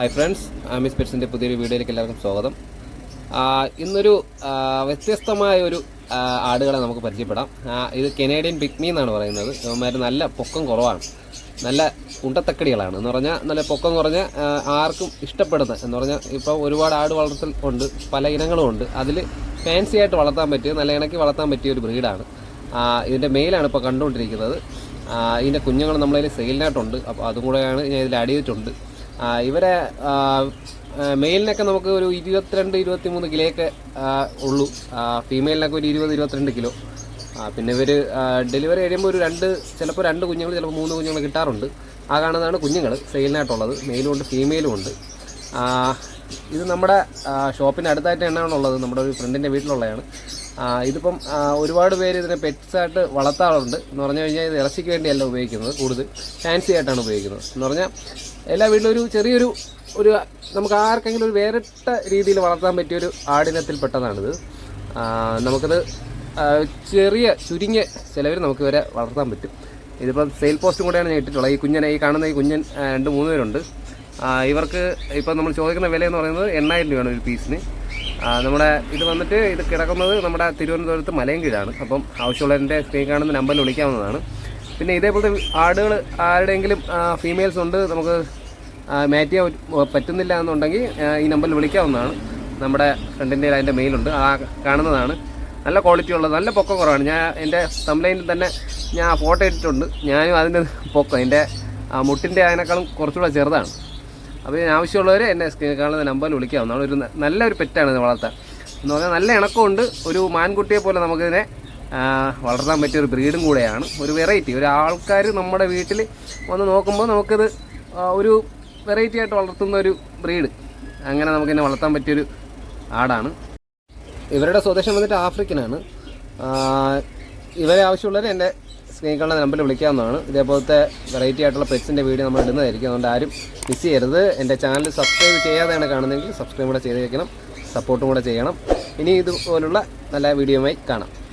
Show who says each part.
Speaker 1: hi friends ആമിസ് പെറ്റ്സിൻ്റെ പുതിയൊരു വീഡിയോയിലേക്ക് എല്ലാവർക്കും സ്വാഗതം ഇന്നൊരു വ്യത്യസ്തമായ ഒരു ആടുകളെ നമുക്ക് പരിചയപ്പെടാം ഇത് കനേഡിയൻ പിക്മി എന്നാണ് പറയുന്നത് ഇവന്മാർ നല്ല പൊക്കം കുറവാണ് നല്ല ഉണ്ടത്തക്കടികളാണ് എന്ന് പറഞ്ഞാൽ നല്ല പൊക്കം കുറഞ്ഞ ആർക്കും ഇഷ്ടപ്പെടുന്ന എന്ന് പറഞ്ഞാൽ ഇപ്പോൾ ഒരുപാട് ആട് വളർത്തൽ ഉണ്ട് പല ഇനങ്ങളും ഉണ്ട് അതിൽ ഫാൻസി ആയിട്ട് വളർത്താൻ പറ്റിയ നല്ല ഇണക്കി വളർത്താൻ പറ്റിയ ഒരു ബ്രീഡാണ് ഇതിൻ്റെ മെയിലാണ് ഇപ്പോൾ കണ്ടുകൊണ്ടിരിക്കുന്നത് ഇതിൻ്റെ കുഞ്ഞുങ്ങൾ നമ്മളതിൽ സെയിലിനായിട്ടുണ്ട് അപ്പോൾ അതും കൂടെയാണ് ഞാൻ ഇതിൽ ആഡ് ചെയ്തിട്ടുണ്ട് ഇവരെ മെയിലിനൊക്കെ നമുക്ക് ഒരു ഇരുപത്തിരണ്ട് ഇരുപത്തി മൂന്ന് കിലോയൊക്കെ ഉള്ളൂ ഫീമെയിലിനൊക്കെ ഒരു ഇരുപത് ഇരുപത്തിരണ്ട് കിലോ പിന്നെ ഇവർ ഡെലിവറി കഴിയുമ്പോൾ ഒരു രണ്ട് ചിലപ്പോൾ രണ്ട് കുഞ്ഞുങ്ങൾ ചിലപ്പോൾ മൂന്ന് കുഞ്ഞുങ്ങൾ കിട്ടാറുണ്ട് ആ കാണുന്നതാണ് കുഞ്ഞുങ്ങൾ സെയിലിനായിട്ടുള്ളത് മെയിലും ഉണ്ട് ഫീമെയിലും ഉണ്ട് ഇത് നമ്മുടെ ഷോപ്പിന് അടുത്തായിട്ട് തന്നെയാണ് ഉള്ളത് നമ്മുടെ ഒരു ഫ്രണ്ടിൻ്റെ വീട്ടിലുള്ളതാണ് ഇതിപ്പം ഒരുപാട് പേര് ഇതിനെ പെറ്റ്സായിട്ട് വളർത്താറുണ്ട് എന്ന് പറഞ്ഞു കഴിഞ്ഞാൽ ഇത് ഇറച്ചിക്ക് വേണ്ടിയല്ല ഉപയോഗിക്കുന്നത് കൂടുതൽ ഫാൻസി ആയിട്ടാണ് ഉപയോഗിക്കുന്നത് എന്ന് പറഞ്ഞാൽ എല്ലാ വീട്ടിലും ഒരു ചെറിയൊരു ഒരു നമുക്ക് ആർക്കെങ്കിലും ഒരു വേറിട്ട രീതിയിൽ വളർത്താൻ പറ്റിയൊരു ആടിനത്തിൽ പെട്ടതാണിത് നമുക്കത് ചെറിയ ചുരുങ്ങിയ ചിലവർ നമുക്ക് വരെ വളർത്താൻ പറ്റും ഇതിപ്പം സെയിൽ പോസ്റ്റും കൂടെയാണ് ഞാൻ ഇട്ടിട്ടുള്ളത് ഈ കുഞ്ഞനെ ഈ കാണുന്ന ഈ കുഞ്ഞൻ രണ്ട് മൂന്ന് പേരുണ്ട് ഇവർക്ക് ഇപ്പം നമ്മൾ ചോദിക്കുന്ന വില എന്ന് പറയുന്നത് എണ്ണായിരം രൂപയാണ് ഒരു പീസിന് നമ്മുടെ ഇത് വന്നിട്ട് ഇത് കിടക്കുന്നത് നമ്മുടെ തിരുവനന്തപുരത്ത് മലയൻകീഴാണ് അപ്പം ആവശ്യമുള്ളതിൻ്റെ സ്ക്രീൻ കാണുന്ന നമ്പറിൽ വിളിക്കാവുന്നതാണ് പിന്നെ ഇതേപോലത്തെ ആടുകൾ ആരുടെയെങ്കിലും ഫീമെയിൽസ് ഉണ്ട് നമുക്ക് മാറ്റ് ചെയ്യാൻ പറ്റുന്നില്ല എന്നുണ്ടെങ്കിൽ ഈ നമ്പറിൽ വിളിക്കാവുന്നതാണ് നമ്മുടെ ഫ്രണ്ടിൻ്റെ അതിൻ്റെ മെയിലുണ്ട് ആ കാണുന്നതാണ് നല്ല ക്വാളിറ്റി ഉള്ളത് നല്ല പൊക്കം കുറവാണ് ഞാൻ എൻ്റെ തംലൈനിൽ തന്നെ ഞാൻ ഫോട്ടോ ഇട്ടിട്ടുണ്ട് ഞാനും അതിൻ്റെ പൊക്കം എൻ്റെ മുട്ടിൻ്റെ അതിനേക്കാളും കുറച്ചുകൂടെ ചെറുതാണ് അപ്പോൾ ഇതിന് ആവശ്യമുള്ളവർ എന്നെ സ്ക്രീനിൽ കാണുന്ന നമ്പറിൽ നമ്മൾ ഒരു നല്ലൊരു പെറ്റാണ് ഇത് വളർത്താൻ എന്ന് പറഞ്ഞാൽ നല്ല ഇണക്കമുണ്ട് ഒരു മാൻകുട്ടിയെ പോലെ നമുക്കിതിനെ വളർത്താൻ പറ്റിയ ഒരു ബ്രീഡും കൂടെയാണ് ഒരു വെറൈറ്റി ഒരു ആൾക്കാർ നമ്മുടെ വീട്ടിൽ വന്ന് നോക്കുമ്പോൾ നമുക്കിത് ഒരു വെറൈറ്റി ആയിട്ട് വളർത്തുന്ന ഒരു ബ്രീഡ് അങ്ങനെ നമുക്കിതിനെ വളർത്താൻ പറ്റിയൊരു ആടാണ് ഇവരുടെ സ്വദേശം വന്നിട്ട് ആഫ്രിക്കനാണ് ഇവരെ ആവശ്യമുള്ളവർ എൻ്റെ സ്ക്രീൻ കാണുന്ന നമ്പറിൽ വിളിക്കാവുന്നതാണ് ഇതേപോലത്തെ വെറൈറ്റി ആയിട്ടുള്ള പെറ്റ്സിൻ്റെ വീഡിയോ നമ്മൾ ഇടുന്നതായിരിക്കും അതുകൊണ്ട് ആരും മിസ് ചെയ്യരുത് എൻ്റെ ചാനൽ സബ്സ്ക്രൈബ് ചെയ്യാതെയാണ് കാണുന്നതെങ്കിൽ സബ്സ്ക്രൈബ് കൂടെ വയ്ക്കണം സപ്പോർട്ടും കൂടെ ചെയ്യണം ഇനി ഇതുപോലുള്ള നല്ല വീഡിയോയുമായി കാണാം